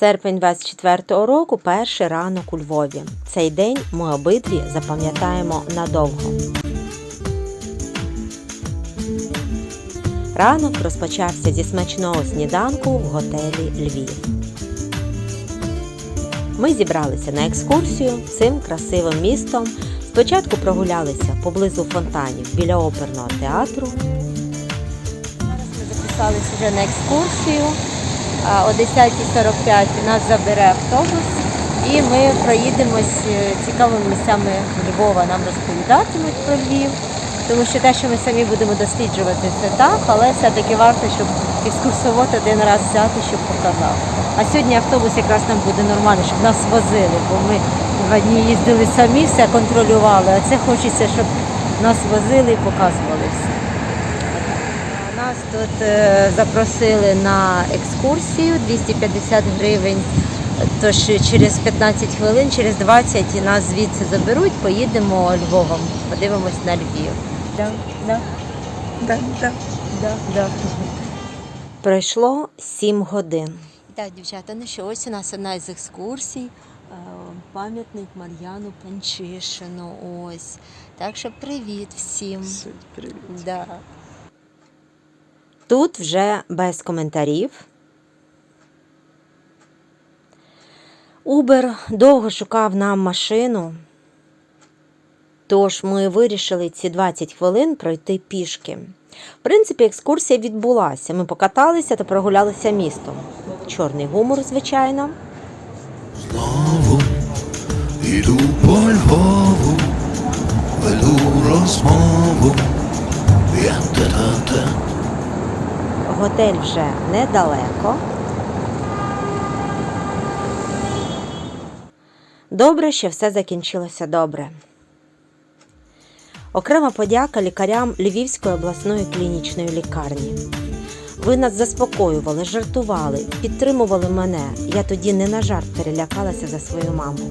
Серпень 24-го року перший ранок у Львові. Цей день ми обидві запам'ятаємо надовго. Ранок розпочався зі смачного сніданку в готелі Львів. Ми зібралися на екскурсію цим красивим містом. Спочатку прогулялися поблизу фонтанів біля оперного театру. Зараз ми записалися вже на екскурсію. О 10.45 нас забере автобус і ми проїдемось е, цікавими місцями Львова. Нам розповідатимуть про Львів, тому що те, що ми самі будемо досліджувати, це так, але все-таки варто, щоб екскурсовод один раз взяти, щоб показав. А сьогодні автобус якраз нам буде нормально, щоб нас возили, бо ми два дні їздили самі, все контролювали, а це хочеться, щоб нас возили і показували все. Нас тут е, запросили на екскурсію 250 гривень. Тож через 15 хвилин, через 20 нас звідси заберуть, поїдемо Львовом, подивимось на Львів. Да, да, Да, да. да, да. Пройшло 7 годин. Так, дівчата, ну що, ось у нас одна із екскурсій. е, Пам'ятник Мар'яну Панчишину. Ось. Так що привіт всім. Привіт. Да. Тут вже без коментарів. Убер довго шукав нам машину. Тож ми вирішили ці 20 хвилин пройти пішки. В принципі, екскурсія відбулася. Ми покаталися та прогулялися містом. Чорний гумор, звичайно. Знову іду по Львову, веду розмову, Готель вже недалеко. Добре, що все закінчилося добре. Окрема подяка лікарям Львівської обласної клінічної лікарні. Ви нас заспокоювали, жартували, підтримували мене. Я тоді не на жарт перелякалася за свою маму.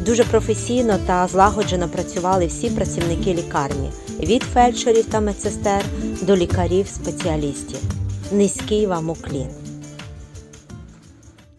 Дуже професійно та злагоджено працювали всі працівники лікарні від фельдшерів та медсестер до лікарів-спеціалістів. Низький вам уклін.